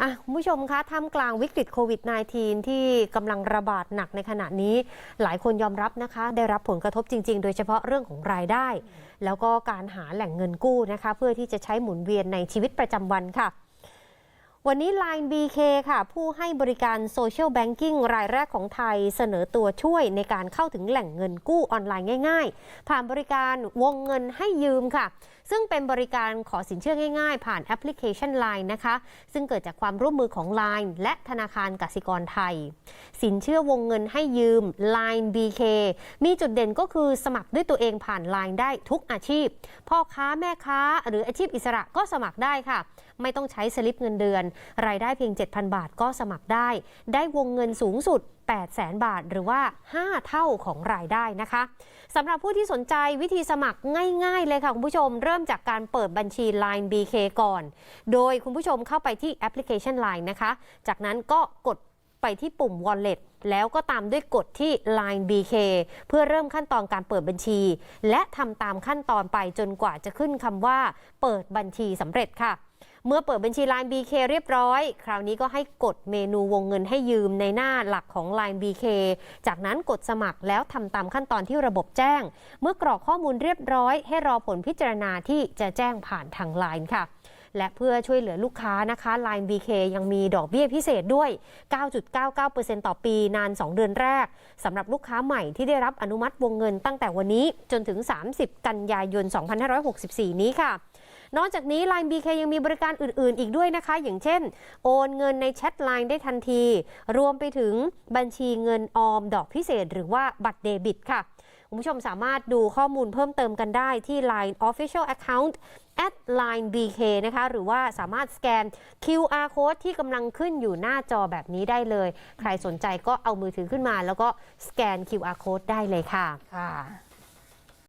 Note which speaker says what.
Speaker 1: อะคุณผู้ชมคะท่ามกลางวิกฤตโควิด -19 ที่กำลังระบาดหนักในขณะนี้ หลายคนยอมรับนะคะ ได้รับผลกระทบจริง ๆ โดยเฉพาะเรื่องของรายได้ แล้วก็การหาแหล่งเงินกู้นะคะ เพื่อที่จะใช้หมุนเวียนในชีวิตประจำวันค่ะ วันนี้ Line BK ค่ะ ผู้ให้บริการโซเชียลแบงกิ้งรายแรกของไทยเสนอตัวช่วยในการเข้าถึงแหล่งเงินกู้ออนไลน์ง่าย ๆ ผ่านบริการวงเงินให้ยืมค่ะ ซึ่งเป็นบริการขอสินเชื่อง่าย ๆ ผ่านแอปพลิเคชัน Line นะคะ ซึ่งเกิดจากความร่วมมือของ Line และธนาคารกสิกรไทย สินเชื่อวงเงินให้ยืม Line BK มีจุดเด่นก็คือสมัครด้วยตัวเองผ่าน Line ได้ทุกอาชีพ พ่อค้าแม่ค้า หรืออาชีพอิสระก็สมัครได้ค่ะ ไม่ต้องใช้สลิปเงินเดือนรายได้เพียง 7,000 บาทก็สมัครได้ ได้วงเงินสูงสุด800,000 บาท หรือว่า 5 เท่าของรายได้นะคะสำหรับผู้ที่สนใจวิธีสมัครง่าย ๆ เลยค่ะ คุณผู้ชม เริ่มจากการเปิดบัญชี Line BK ก่อน โดยคุณผู้ชมเข้าไปที่แอปพลิเคชัน Line นะคะ จากนั้นก็กด ไปที่ปุ่ม Wallet แล้วก็ตามด้วยกดที่ Line BK เพื่อเริ่มขั้นตอนการเปิดบัญชี และทำตามขั้นตอนไปจนกว่าจะขึ้นคำว่า เปิดบัญชีสำเร็จค่ะเมื่อเปิดบัญชี Line BK เรียบร้อย คราวนี้ก็ให้กดเมนูวงเงินให้ยืมในหน้าหลักของ Line BK จากนั้นกดสมัครแล้วทำตามขั้นตอนที่ระบบแจ้ง เมื่อกรอกข้อมูลเรียบร้อย ให้รอผลพิจารณาที่จะแจ้งผ่านทาง Line ค่ะ และเพื่อช่วยเหลือลูกค้านะคะ Line BK ยังมีดอกเบี้ยพิเศษด้วย 9.99%ต่อปีนาน 2 เดือนแรกสำหรับลูกค้าใหม่ที่ได้รับอนุมัติวงเงินตั้งแต่วันนี้จนถึง 30 กันยายน 2564 นี้ค่ะนอกจากนี้ Line BK ยังมีบริการอื่น ๆ อีกด้วยนะคะ อย่างเช่น โอนเงินในแชท Line ได้ทันที รวมไปถึงบัญชีเงินออมดอกพิเศษ หรือว่าบัตรเดบิตค่ะ คุณผู้ชมสามารถดูข้อมูลเพิ่มเติมกันได้ที่ Line Official Account at line bk นะคะ หรือว่าสามารถสแกน QR code ที่กำลังขึ้นอยู่หน้าจอแบบนี้ได้เลย ใครสนใจก็เอามือถือขึ้นมา แล้วก็สแกน QR code ได้เลยค่ะ
Speaker 2: ค่ะ